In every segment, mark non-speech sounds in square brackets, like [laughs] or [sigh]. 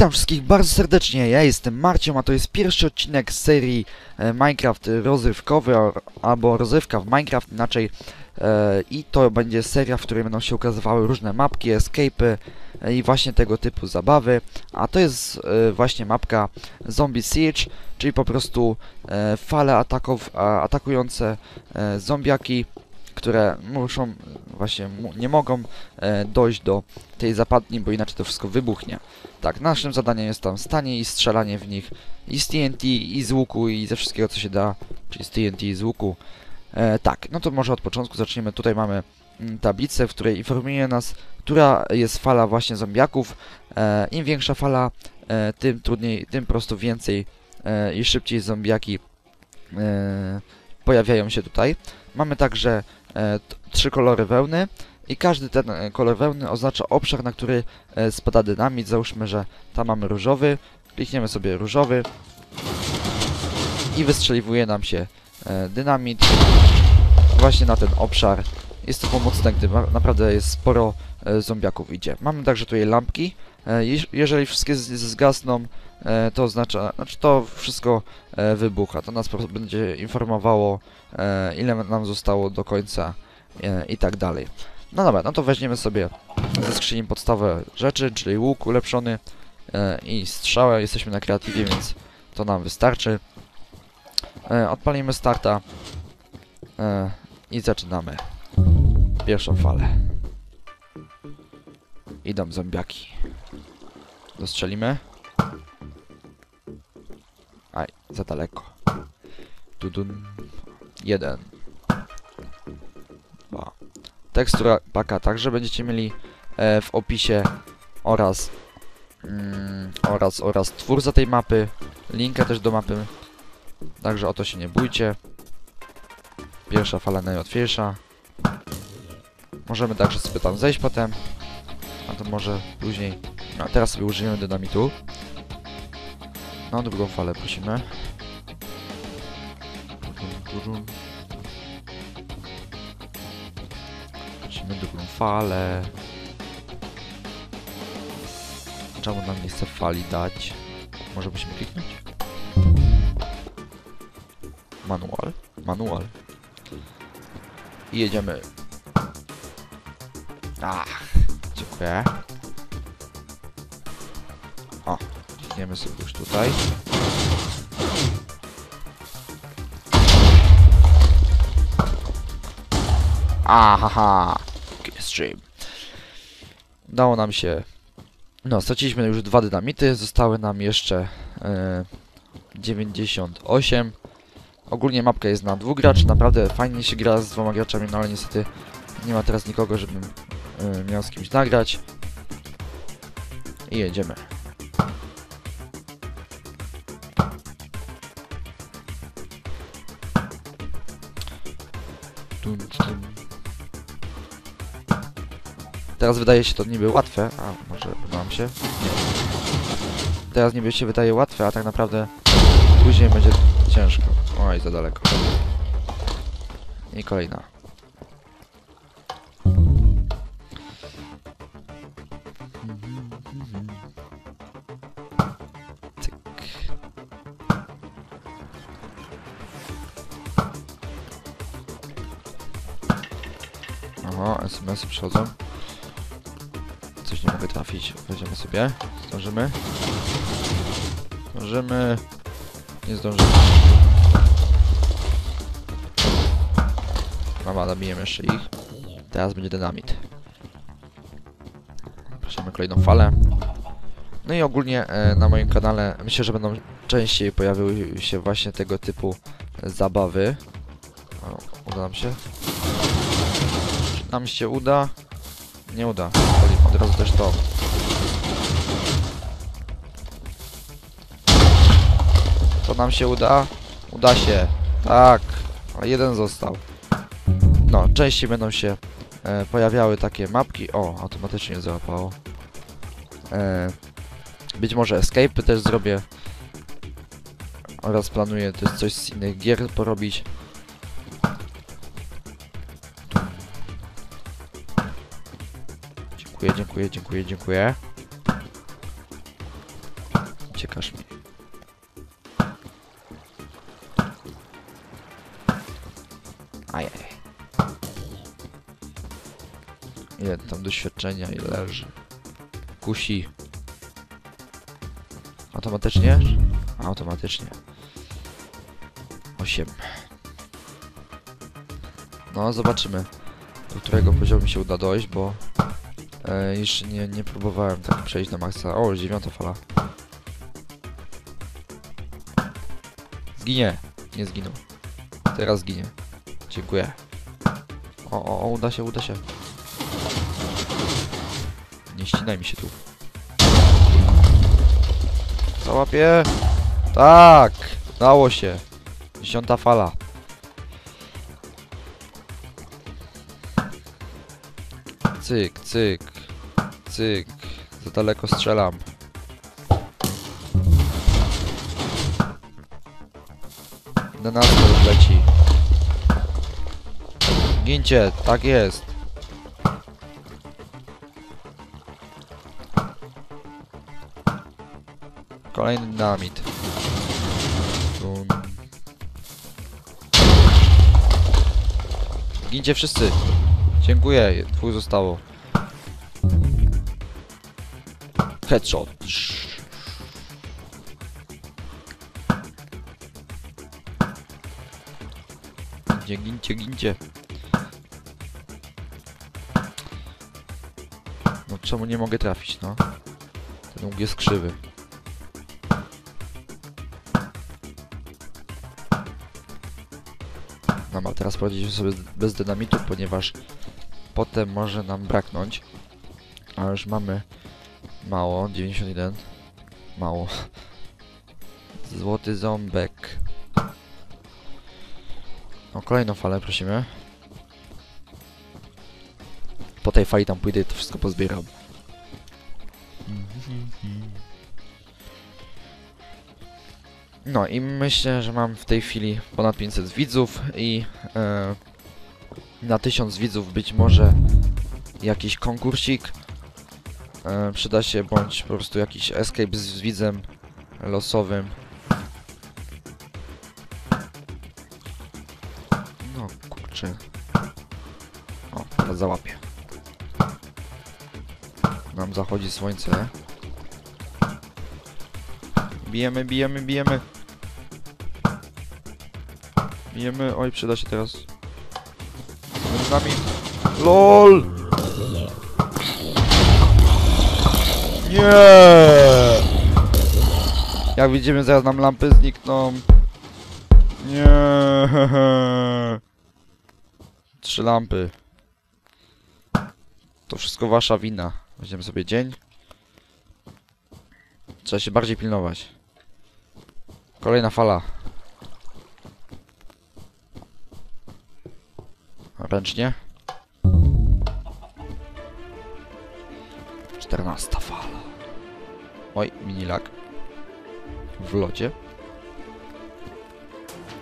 Witam wszystkich bardzo serdecznie, ja jestem Marcin, a to jest pierwszy odcinek z serii e, Minecraft rozrywkowy albo rozrywka w Minecraft inaczej e, i to będzie seria, w której będą się ukazywały różne mapki, escape'y e, i właśnie tego typu zabawy, a to jest właśnie mapka Zombie Siege, czyli po prostu fale ataków, atakujące zombiaki, które muszą, właśnie nie mogą e, dojść do tej zapadni, bo inaczej to wszystko wybuchnie. Tak, naszym zadaniem jest tam stanie i strzelanie w nich i z TNT, i z łuku, i ze wszystkiego co się da, czyli z TNT i z łuku. E, tak, no to może od początku zaczniemy. Tutaj mamy mm, tablicę, w której informuje nas, która jest fala właśnie zombiaków. E, Im większa fala, e, tym trudniej, tym prostu więcej e, i szybciej zombiaki e, pojawiają się tutaj. Mamy także trzy kolory wełny i każdy ten e, kolor wełny oznacza obszar, na który e, spada dynamit. Załóżmy, że tam mamy różowy. Klikniemy sobie różowy i wystrzeliwuje nam się e, dynamit właśnie na ten obszar. Jest to pomocne, gdy ma- naprawdę jest sporo e, zombiaków idzie. Mamy także tutaj lampki. E, jeż- jeżeli wszystkie zgasną, e, to oznacza, znaczy to wszystko wybucha. To nas będzie informowało, ile nam zostało do końca i tak dalej. No dobra, no to weźmiemy sobie ze skrzyni podstawowe rzeczy, czyli łuk ulepszony i strzałę. Jesteśmy na kreatywie, więc to nam wystarczy. Odpalimy starta i zaczynamy pierwszą falę. Idą zombiaki. Dostrzelimy. Aj, za daleko. Tudun. Jeden. Dwa. Tekstura paka także będziecie mieli e, w opisie oraz mm, oraz oraz twórca tej mapy, linka też do mapy. Także o to się nie bójcie. Pierwsza fala najłatwiejsza. Możemy także sobie tam zejść potem. A to może później. No, teraz sobie użyjemy dynamitu. No, drugą falę prosimy. Prosimy drugą falę. Czemu nam nie chce fali dać? Może musimy kliknąć? Manual. Manual. I jedziemy. Ach, dziękuję. O, klikniemy sobie już tutaj. Ahaha, stream. Udało nam się. No, straciliśmy już dwa dynamity, zostały nam jeszcze e, 98. Ogólnie mapka jest na dwóch graczy, naprawdę fajnie się gra z dwoma graczami, no ale niestety nie ma teraz nikogo, żebym miał z kimś nagrać. I jedziemy. Teraz wydaje się to niby łatwe, a może nam się? Nie. Teraz niby się wydaje łatwe, a tak naprawdę później będzie ciężko. Oj, za daleko. I kolejna. Cyk. Aha, SMS-y przychodzą. Coś nie mogę trafić. Weźmiemy sobie. Zdążymy. Zdążymy. Nie zdążymy. Mama, zabijemy jeszcze ich. Teraz będzie dynamit. Kolejną falę. No i ogólnie e, na moim kanale myślę, że będą częściej pojawiły się właśnie tego typu zabawy. O, uda nam się? Czy nam się uda? Nie uda. Od razu też to. To nam się uda? Uda się. Tak. Ale jeden został. No, częściej będą się e, pojawiały takie mapki. O, automatycznie załapało. E, być może escape też zrobię. Oraz planuję też coś z innych gier porobić. Dziękuję, dziękuję, dziękuję, dziękuję. wykaż mi. Ajaj. Ile tam doświadczenia i leży. Kusi. Automatycznie? Automatycznie. 8. No, zobaczymy, do którego poziomu się uda dojść, bo e, jeszcze nie, nie próbowałem tak przejść na maksa. O, dziewiąta fala. Zginie. Nie zginął. Teraz zginie. Dziękuję. O, o, o, uda się, uda się. Nie ścinaj mi się tu. Załapie. Tak! Dało się. Dziesiąta fala. Cyk, cyk. Cyk. Za daleko strzelam. Na nas leci. Gincie, tak jest. Kolejny dynamit. Dun. Gincie wszyscy. Dziękuję, dwóch zostało. Headshot. Gincie, gincie, gincie. No czemu nie mogę trafić, no? Ten łuk jest krzywy. Teraz poradziliśmy sobie bez dynamitu, ponieważ potem może nam braknąć. A już mamy mało, 91. Mało. Złoty ząbek. O, kolejną falę prosimy. Po tej fali tam pójdę i to wszystko pozbieram. No i myślę, że mam w tej chwili ponad 500 widzów i e, na 1000 widzów być może jakiś konkursik e, przyda się, bądź po prostu jakiś escape z widzem losowym. No kurczę. O, teraz załapię. Nam zachodzi słońce. Bijemy, bijemy, bijemy. Bijemy, oj przyda się teraz. Z nami. LOL! Nie! Jak widzimy zaraz nam lampy znikną. Nie. [laughs] Trzy lampy. To wszystko wasza wina. Weźmiemy sobie dzień. Trzeba się bardziej pilnować. Kolejna fala. Ręcznie. Czternasta fala. Oj, mini lag. W locie.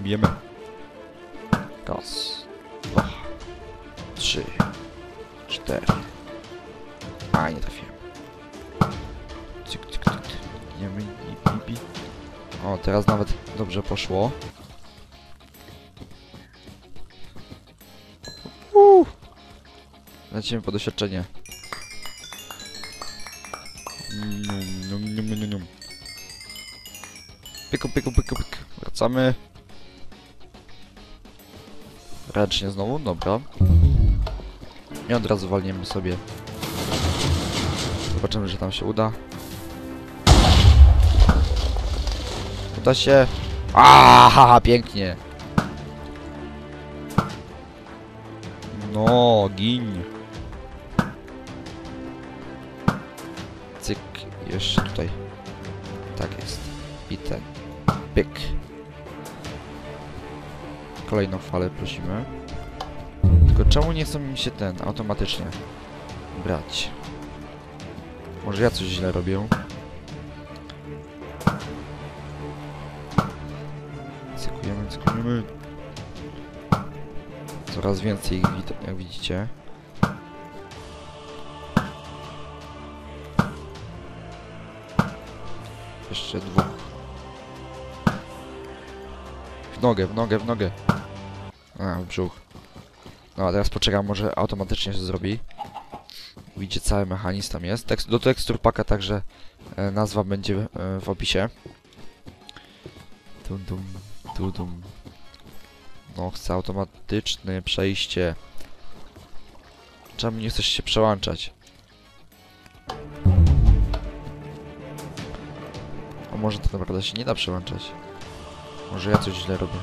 Bijemy. Raz. Dwa. Trzy. Cztery. A, nie trafiłem. Cyk, cyk, cyk. Bijemy. Bi, bi, bi. O, teraz nawet dobrze poszło. Lecimy po doświadczenie. Num, num, num. Pyku, pyku, pyku, pyku. Wracamy. Ręcznie znowu, dobra. I od razu walniemy sobie. Zobaczymy, że tam się uda. Uda się. Aha, pięknie. No, gin. Cyk, jeszcze tutaj. Tak jest. I ten. Pyk. Kolejną falę prosimy. Tylko czemu nie chcą mi się ten automatycznie brać? Może ja coś źle robię? Cykujemy, cykujemy. Coraz więcej ich jak widzicie. Jeszcze dwóch. W nogę, w nogę, w nogę. A, w brzuch. No, a teraz poczekam, może automatycznie się zrobi. Widzicie, cały mechanizm tam jest. Tekst, do tekstur paka także e, nazwa będzie e, w opisie. Dum, dum, dum, dum. No, chcę automatyczne przejście. Czemu nie chcesz się przełączać? Może to naprawdę się nie da przełączać? Może ja coś źle robię?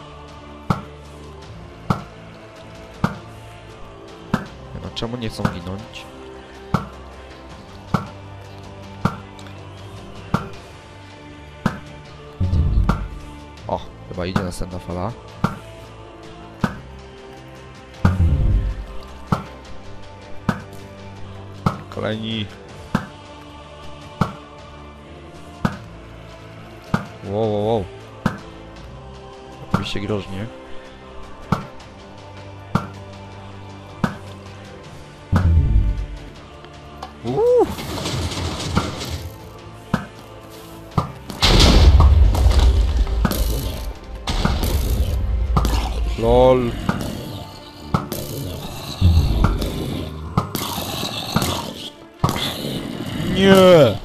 Nie No czemu nie chcą ginąć? O, chyba idzie następna fala. Kolejni. Wow, wow, wow. Oczywiście groźnie. Uuu. LOL. Nie.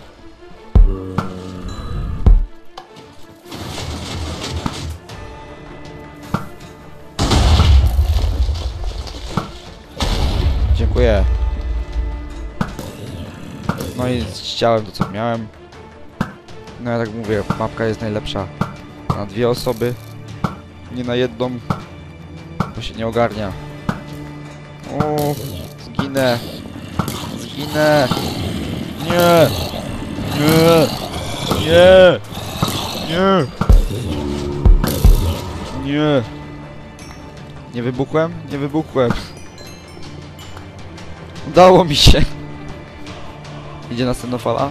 Dziękuję. No i ściałem to co miałem. No ja tak mówię, mapka jest najlepsza na dwie osoby, nie na jedną, bo się nie ogarnia. O, zginę. Zginę. Nie. Nie. Nie. Nie. Nie. Nie wybuchłem? Nie wybuchłem. Udało mi się. Idzie następna fala.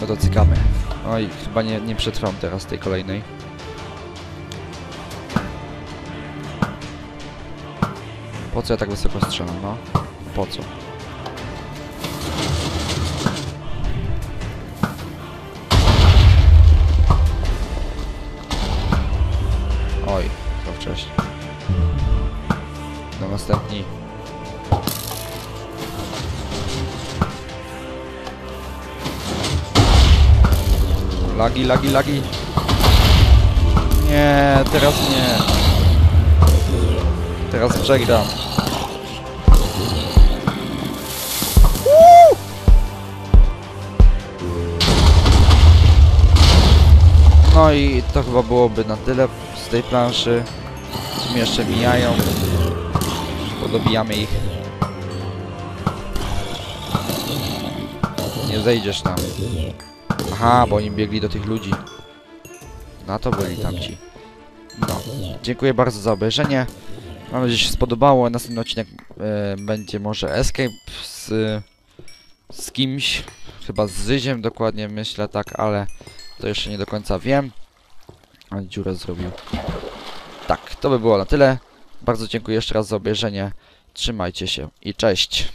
No to cykamy. Oj, chyba nie, nie przetrwam teraz tej kolejnej. Po co ja tak wysoko strzelam, no? Po co? Oj, to wcześniej. Następni. Lagi, lagi, lagi. Nie, teraz nie. Teraz przegram. No i to chyba byłoby na tyle z tej planszy. Mi jeszcze mijają. Podobijamy ich. Nie zejdziesz tam. Aha, bo oni biegli do tych ludzi. Na to byli tamci. No. Dziękuję bardzo za obejrzenie. Mam nadzieję, że się spodobało. Następny odcinek e, będzie może Escape z, z kimś. Chyba z Zyziem dokładnie myślę tak, ale to jeszcze nie do końca wiem. Ale dziurę zrobił. Tak, to by było na tyle. Bardzo dziękuję jeszcze raz za obejrzenie. Trzymajcie się i cześć.